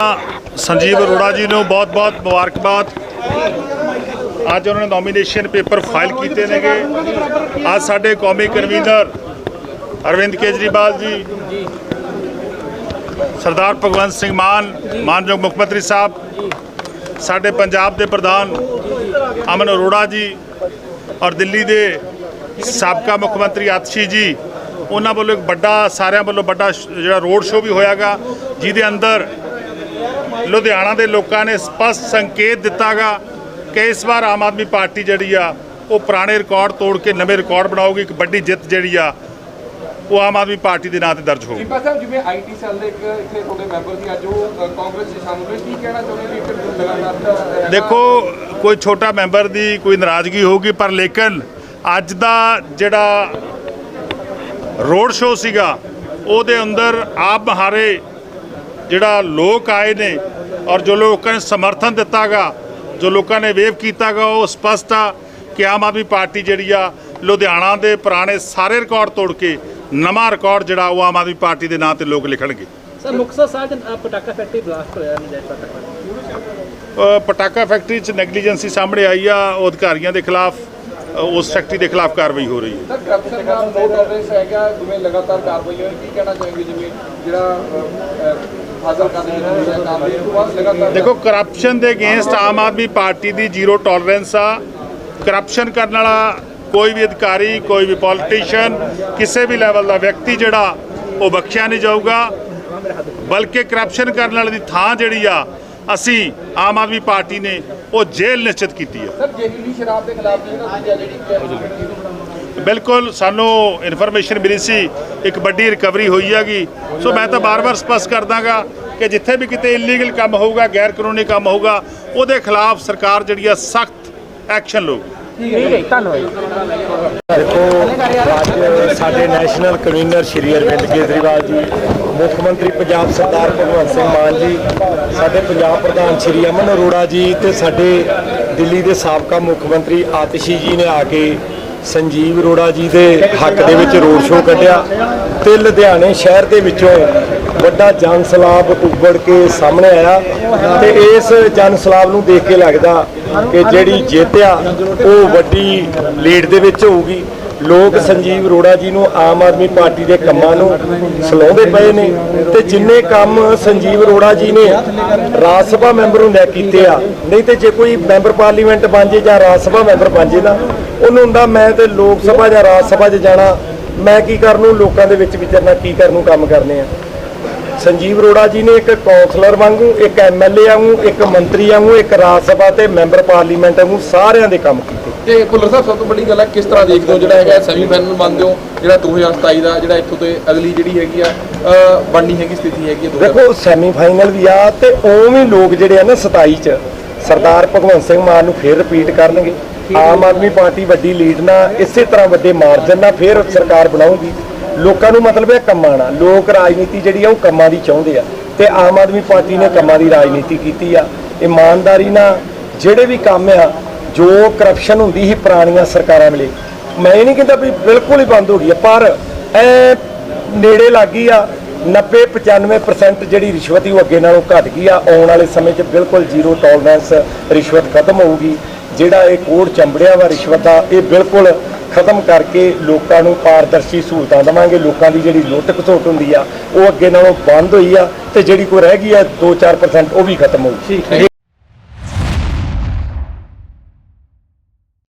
ਸੰਜੀਵ ਅਰੋੜਾ ਜੀ ਨੂੰ ਬਹੁਤ-ਬਹੁਤ ਮੁਬਾਰਕਬਾਦ। ਅੱਜ ਉਹਨਾਂ ਨੇ ਨੋਮੀਨੇਸ਼ਨ ਪੇਪਰ ਫਾਈਲ ਕੀਤੇ ਨੇਗੇ। ਅੱਜ ਸਾਡੇ ਕੌਮੀ ਕਨਵੀਨਰ ਅਰਵਿੰਦ ਕੇਜਰੀਵਾਲ ਜੀ, ਸਰਦਾਰ ਭਗਵੰਤ ਸਿੰਘ ਮਾਨ, ਮਾਨਯੋਗ ਮੁੱਖ ਮੰਤਰੀ ਸਾਹਿਬ, ਸਾਡੇ ਪੰਜਾਬ ਦੇ ਪ੍ਰਧਾਨ ਅਮਨ ਅਰੋੜਾ ਜੀ ਔਰ ਦਿੱਲੀ ਦੇ ਸਾਬਕਾ ਮੁੱਖ ਮੰਤਰੀ ਆਤਸ਼ੀ ਜੀ, ਉਹਨਾਂ ਵੱਲੋਂ ਇੱਕ ਵੱਡਾ, ਸਾਰਿਆਂ ਵੱਲੋਂ ਵੱਡਾ ਜਿਹੜਾ ਰੋਡ ਸ਼ੋਅ ਵੀ ਹੋਇਆਗਾ, ਜਿਹਦੇ ਅੰਦਰ ਲੁਧਿਆਣਾ ਦੇ ਲੋਕਾਂ ਨੇ ਸਪਸ਼ਟ ਸੰਕੇਤ ਦਿੱਤਾਗਾ ਕਿ ਇਸ ਵਾਰ ਆਮ ਆਦਮੀ ਪਾਰਟੀ ਜਿਹੜੀ ਆ ਉਹ ਪੁਰਾਣੇ ਰਿਕਾਰਡ ਤੋੜ ਕੇ ਨਵੇਂ ਰਿਕਾਰਡ ਬਣਾਉਗੀ ਇੱਕ ਵੱਡੀ ਜਿੱਤ ਜਿਹੜੀ ਆ ਉਹ ਆਮ ਆਦਮੀ ਪਾਰਟੀ ਦੇ ਨਾਂ ਤੇ ਦਰਜ ਹੋਊਗੀ ਦੀਪਾ ਸਾਹਿਬ ਜਿਵੇਂ ਆਈਟੀ ਸੈੱਲ ਦੇ ਇੱਕ ਇੱਥੇ ਤੁਹਾਡੇ ਮੈਂਬਰ ਸੀ ਅੱਜ ਉਹ ਕਾਂਗਰਸ ਦੇ ਸ਼ਾਮਲ ਹੋਏ ਕੀ ਕਹਿਣਾ ਚਾਹੁੰਦੇ ਵੀ ਇੱਕ ਲਗਾਤਾਰ ਦੇਖੋ ਕੋਈ ਛੋਟਾ ਮੈਂਬਰ ਦੀ ਕੋਈ ਨਾਰਾਜ਼ਗੀ ਹੋਊਗੀ ਪਰ ਲੇਕਿਨ ਅੱਜ ਦਾ ਜਿਹੜਾ ਰੋਡ ਸ਼ੋਅ ਸੀਗਾ ਉਹਦੇ ਅੰਦਰ ਆਪ ਮਹਾਰੇ ਜਿਹੜਾ ਲੋਕ ਆਏ ਨੇ ਔਰ ਜੋ ਲੋਕਾਂ ਨੇ ਸਮਰਥਨ ਦਿੱਤਾਗਾ ਜੋ ਲੋਕਾਂ ਨੇ ਵੇਵ ਕੀਤਾਗਾ ਉਹ ਸਪਸ਼ਟ ਆ ਕਿ ਆਮ ਆਦਮੀ ਪਾਰਟੀ ਜਿਹੜੀ ਆ ਲੁਧਿਆਣਾ ਦੇ ਪੁਰਾਣੇ ਸਾਰੇ ਰਿਕਾਰਡ ਤੋੜ ਕੇ ਨਵਾਂ ਰਿਕਾਰਡ ਜਿਹੜਾ ਉਹ ਆਮ ਆਦਮੀ ਪਾਰਟੀ ਦੇ ਨਾਂ ਤੇ ਲੋਕ ਲਿਖਣਗੇ। ਸਰ ਮੁਕਤਸਰ ਸਾਹਿਬ ਪਟਾਕਾ ਫੈਕਟਰੀ ਬਲਾਸਟ ਹੋਇਆ ਨਜਾਇਜ਼ ਪਟਾਕਾ ਪਟਾਕਾ ਫੈਕਟਰੀ 'ਚ ਨੈਗਲੀਜੈਂਸੀ ਸਾਹਮਣੇ ਆਈ ਆ ਉਹ ਅਧਿਕਾਰੀਆਂ ਦੇ ਖਿਲਾਫ ਉਸ ਫੈਕਟਰੀ ਦੇ ਖਿਲਾਫ ਕਾਰਵਾਈ ਹੋ ਰਹੀ ਹੈ। ਸਰ ਕਰਪਸ਼ਨ ਦਾ ਨੋ ਟੋਲਰੈਂਸ ਹੈਗਾ ਜਿਵੇਂ ਲਗਾਤਾਰ ਕਾਰਵਾਈ ਹੋਈ ਕੀ ਕਹਿਣਾ ਚਾਹੁੰਗੇ ਜਿਵੇਂ ਜਿਹੜਾ ਦੇਖੋ ਕਰਪਸ਼ਨ ਦੇ ਅਗੇਂਸਟ ਆਮ ਆਦਮੀ ਪਾਰਟੀ ਦੀ ਜ਼ੀਰੋ ਟੋਲਰੈਂਸ ਆ। ਕਰਪਸ਼ਨ ਕਰਨ ਵਾਲਾ ਕੋਈ ਵੀ ਅਧਿਕਾਰੀ ਕੋਈ ਵੀ ਪੋਲੀਟੀਸ਼ੀਅਨ ਕਿਸੇ ਵੀ ਲੈਵਲ ਦਾ ਵਿਅਕਤੀ ਜਿਹੜਾ ਉਹ ਬਖਸ਼ਿਆ ਨਹੀਂ ਜਾਊਗਾ। ਬਲਕਿ ਕਰਪਸ਼ਨ ਕਰਨ ਵਾਲੇ ਦੀ ਥਾਂ ਜਿਹੜੀ ਆ ਅਸੀਂ ਆਮ ਆਦਮੀ ਪਾਰਟੀ ਨੇ ਉਹ ਜੇਲ੍ਹ ਨਿਸ਼ਚਿਤ ਕੀਤੀ ਆ। ਸਰ ਜ਼ਹਿਰੀਲੀ ਸ਼ਰਾਬ ਦੇ ਖਿਲਾਫ ਜਿਹੜਾ ਦੂਜਾ ਜਿਹੜੀ ਕੈਬਨਿਟ ਬਿਲਕੁਲ ਸਾਨੂੰ ਇਨਫੋਰਮੇਸ਼ਨ ਮਿਲੀ ਸੀ ਇੱਕ ਵੱਡੀ ਰਿਕਵਰੀ ਹੋਈ ਹੈਗੀ। ਸੋ ਮੈਂ ਤਾਂ ਬਾਰ-ਬਾਰ ਸਪਸ਼ਟ ਕਰਦਾਗਾ ਕਿ ਜਿੱਥੇ ਵੀ ਕਿਤੇ ਇਲੀਗਲ ਕੰਮ ਹੋਊਗਾ ਗੈਰ ਕਾਨੂੰਨੀ ਕੰਮ ਹੋਊਗਾ ਉਹਦੇ ਖਿਲਾਫ ਸਰਕਾਰ ਜਿਹੜੀ ਆ ਸਖਤ ਐਕਸ਼ਨ ਲਊਗੀ। ਠੀਕ ਹੈ ਧੰਨਵਾਦ ਦੇਖੋ ਅੱਜ ਸਾਡੇ ਨੈਸ਼ਨਲ ਕਨਵੀਨਰ ਸ਼੍ਰੀ ਅਰਵਿੰਦ ਕੇਜਰੀਵਾਲ ਜੀ ਮੁੱਖ ਮੰਤਰੀ ਪੰਜਾਬ ਸਰਦਾਰ ਭਗਵੰਤ ਸਿੰਘ ਮਾਨ ਜੀ ਸਾਡੇ ਪੰਜਾਬ ਪ੍ਰਧਾਨ ਸ਼੍ਰੀ ਅਮਨ ਅਰੋੜਾ ਜੀ ਤੇ ਸਾਡੇ ਦਿੱਲੀ ਦੇ ਸਾਬਕਾ ਮੁੱਖ ਮੰਤਰੀ ਆਤਿਸ਼ੀ ਜੀ ਨੇ ਆ ਕੇ ਸੰਜੀਵ ਅਰੋੜਾ ਜੀ ਦੇ ਹੱਕ ਦੇ ਵਿੱਚ ਰੋਡ ਸ਼ੋਅ ਕੱਢਿਆ ਤੇ ਲੁਧਿਆਣੇ ਸ਼ਹਿਰ ਦੇ ਵਿੱਚੋਂ ਵੱਡਾ ਜਨ ਸਲਾਬ ਉੱਗੜ ਕੇ ਸਾਹਮਣੇ ਆਇਆ ਤੇ ਇਸ ਜਨ ਸਲਾਬ ਨੂੰ ਦੇਖ ਕੇ ਲੱਗਦਾ ਕਿ ਜਿਹੜੀ ਜਿੱਤ ਆ ਉਹ ਵੱਡੀ ਲੀਡ ਦੇ ਵਿੱਚ ਹੋਊਗੀ। ਲੋਕ ਸੰਜੀਵ ਅਰੋੜਾ ਜੀ ਨੂੰ ਆਮ ਆਦਮੀ ਪਾਰਟੀ ਦੇ ਕੰਮਾਂ ਨੂੰ ਸਲਾਉਂਦੇ ਪਏ ਨੇ ਤੇ ਜਿੰਨੇ ਕੰਮ ਸੰਜੀਵ ਅਰੋੜਾ ਜੀ ਨੇ ਰਾਜ ਸਭਾ ਮੈਂਬਰ ਨੂੰ ਲੈ ਕੀਤੇ ਆ, ਨਹੀਂ ਤੇ ਜੇ ਕੋਈ ਮੈਂਬਰ ਪਾਰਲੀਮੈਂਟ ਬਣ ਜੇ ਜਾਂ ਰਾਜ ਸਭਾ ਮੈਂਬਰ ਬਣ ਜੇ ਨਾ ਉਹਨੂੰ ਹੁੰਦਾ ਮੈਂ ਤੇ ਲੋਕ ਸਭਾ ਜਾਂ ਰਾਜ ਸਭਾ 'ਚ ਜਾਣਾ ਮੈਂ ਕੀ ਕਰਨ? ਨੂੰ ਲੋਕਾਂ ਦੇ ਵਿੱਚ ਵਿਚਰਨਾ ਕੀ ਕਰਨ? ਨੂੰ ਕੰਮ ਕਰਨੇ ਆ। ਸੰਜੀਵ ਅਰੋੜਾ ਜੀ ਨੇ ਇੱਕ ਕੌਂਸਲਰ ਵਾਂਗੂ ਇੱਕ ਐਮਐਲਏ ਵਾਂਗੂ ਇੱਕ ਮੰਤਰੀ ਵਾਂਗੂ ਇੱਕ ਰਾਜ ਸਭਾ ਤੇ ਮੈਂਬਰ ਪਾਰਲੀਮੈਂਟ ਵਾਂਗੂ ਸਾਰਿਆਂ ਦੇ ਕੰਮ ਕੀਤੇ। ਤੇ ਭੁੱਲਰ ਸਾਹਿਬ ਸਭ ਤੋਂ ਵੱਡੀ ਗੱਲ ਹੈ ਕਿਸ ਤਰ੍ਹਾਂ ਦੇਖਦੇ ਹੋ ਜਿਹੜਾ ਹੈਗਾ ਸੈਮੀਫਾਈਨਲ ਮੰਨਦੇ ਹੋ ਜਿਹੜਾ 2027 ਦਾ ਜਿਹੜਾ ਇੱਥੋਂ ਤੇ ਅਗਲੀ ਜਿਹੜੀ ਹੈਗੀ ਆ ਬਣਨੀ ਹੈਗੀ ਸਥਿਤੀ ਹੈਗੀ ਆ 2027 ਦੇਖੋ ਸੈਮੀਫਾਈਨਲ ਵੀ ਆ ਤੇ ਉਵੇਂ ਲੋਕ ਜਿਹੜੇ ਆ ਨਾ 27 ਚ ਸਰਦਾਰ ਭਗਵੰਤ ਸਿੰਘ ਮਾਨ ਨੂੰ ਫੇਰ ਰਿਪੀਟ ਕਰਨਗੇ। ਆਮ ਆਦਮੀ ਪਾਰਟੀ ਵੱਡੀ ਲੀਡ ਨਾਲ ਇਸੇ ਤਰ੍ਹਾਂ ਵੱਡੇ ਮਾਰਜਨ ਨਾਲ ਫਿਰ ਸਰਕਾਰ ਬਣਾਊਗੀ। ਲੋਕਾਂ ਨੂੰ ਮਤਲਬ ਹੈ ਕੰਮਾਂ ਨਾਲ, ਲੋਕ ਰਾਜਨੀਤੀ ਜਿਹੜੀ ਆ ਉਹ ਕੰਮਾਂ ਦੀ ਚਾਹੁੰਦੇ ਆ ਤੇ ਆਮ ਆਦਮੀ ਪਾਰਟੀ ਨੇ ਕੰਮਾਂ ਦੀ ਰਾਜਨੀਤੀ ਕੀਤੀ ਆ। ਇਮਾਨਦਾਰੀ ਨਾਲ ਜਿਹੜੇ ਵੀ ਕੰਮ ਆ, ਜੋ ਕਰਪਸ਼ਨ ਹੁੰਦੀ ਸੀ ਪੁਰਾਣੀਆਂ ਸਰਕਾਰਾਂ ਵੇਲੇ, ਮੈਂ ਇਹ ਨਹੀਂ ਕਹਿੰਦਾ ਵੀ ਬਿਲਕੁਲ ਹੀ ਬੰਦ ਹੋ ਗਈ ਆ, ਪਰ ਐ ਨੇੜੇ ਲੱਗ ਗਈ ਆ 90 95% ਜਿਹੜੀ ਰਿਸ਼ਵਤ ਸੀ ਉਹ ਅੱਗੇ ਨਾਲੋਂ ਘਟ ਗਈ ਆ। ਆਉਣ ਵਾਲੇ ਸਮੇਂ 'ਚ ਬਿਲਕੁਲ ਜ਼ੀਰੋ ਟੋਲਰੈਂਸ ਰਿਸ਼ਵਤ ਖਤਮ ਹੋਊਗੀ। ਜਿਹੜਾ ਇਹ ਕੋਡ ਚੰਬੜਿਆ ਵਾ ਰਿਸ਼ਵਤ ਦਾ ਇਹ ਬਿਲਕੁਲ ਖਤਮ ਕਰਕੇ ਲੋਕਾਂ ਨੂੰ ਪਾਰਦਰਸ਼ੀ ਸਹੂਲਤਾਂ ਦੇਵਾਂਗੇ। ਲੋਕਾਂ ਦੀ ਜਿਹੜੀ ਲੁੱਟ ਖਸੁੱਟ ਹੁੰਦੀ ਆ ਉਹ ਅੱਗੇ ਨਾਲੋਂ ਬੰਦ ਹੋਈ ਆ ਤੇ ਜਿਹੜੀ ਕੋਈ ਰਹਿ ਗਈ ਆ 2-4% ਉਹ ਵੀ ਖਤਮ ਹੋਊਗੀ।